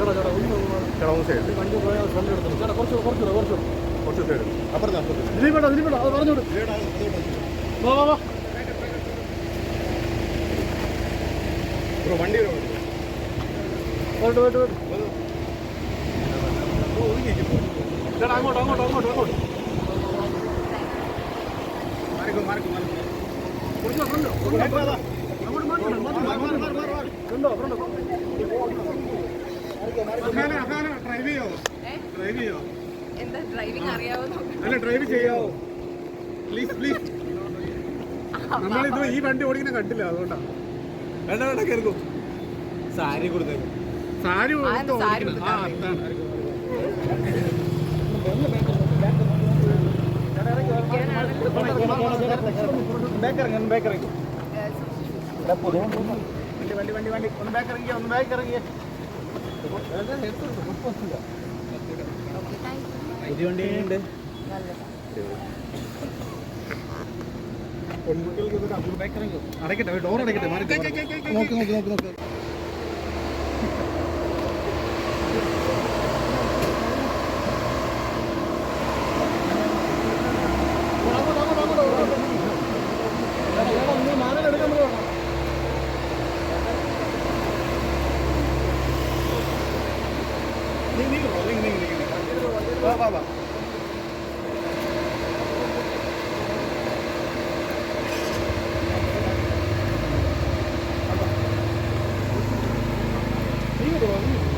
ചേട്ടാ ചേട്ടാ ചേട്ടാ സൈഡ് വണ്ടി പോയാൽ ഫ്രണ്ട് എടുത്തു ചേട്ടാ കുറച്ച് കുറച്ച് കുറച്ച് കുറച്ച് സൈഡ് അപ്പുറത്ത് അപ്പുറത്ത്. ഇതിൽ വേണ്ട ഇതിൽ വേണ്ട അത് പറഞ്ഞോട് വാ വാ വാ. വണ്ടി വരും വേട്ട് വേട്ട് വേട്ട് ചേട്ടാ അങ്ങോട്ട് അങ്ങോട്ട് അങ്ങോട്ട് അങ്ങോട്ട്. മാറിക്കോ മാറിക്കോ മാറിക്കോ. കുറച്ച് ഫ്രണ്ട്. അങ്ങോട്ട് മാറ്റി ഫ്രണ്ടോ ഫ്രണ്ടോ? ഡ്രൈവ് ചെയ്യോ? ഡ്രൈവ് ചെയ്യോ? എന്താ ഡ്രൈവിംഗ് അറിയാവോ അല്ല ഡ്രൈവ് ചെയ്യാവോ പ്ലീസ് പ്ലീസ് നമ്മളിത് ഈ വണ്ടി ഓടിക്കുന്ന കണ്ടില്ല അതുകൊണ്ടാണ് വേണ്ട വേണ്ട കേൾക്കും സാരി കൊടുത്തേക്കും. സാരി ആ, കൊടുത്ത്? സാരി. ഏ, വണ്ടി വണ്ടി വണ്ടി. ഒന്ന് ബാക്ക് ഇറങ്ങിയ ഒന്ന് ബാക്ക് അടയ്ക്കട്ടെ ഡോർ അടയ്ക്കട്ടെ മാറി നോക്ക് നോക്ക് നോക്ക് നോക്ക് വാ വാ വാ നീ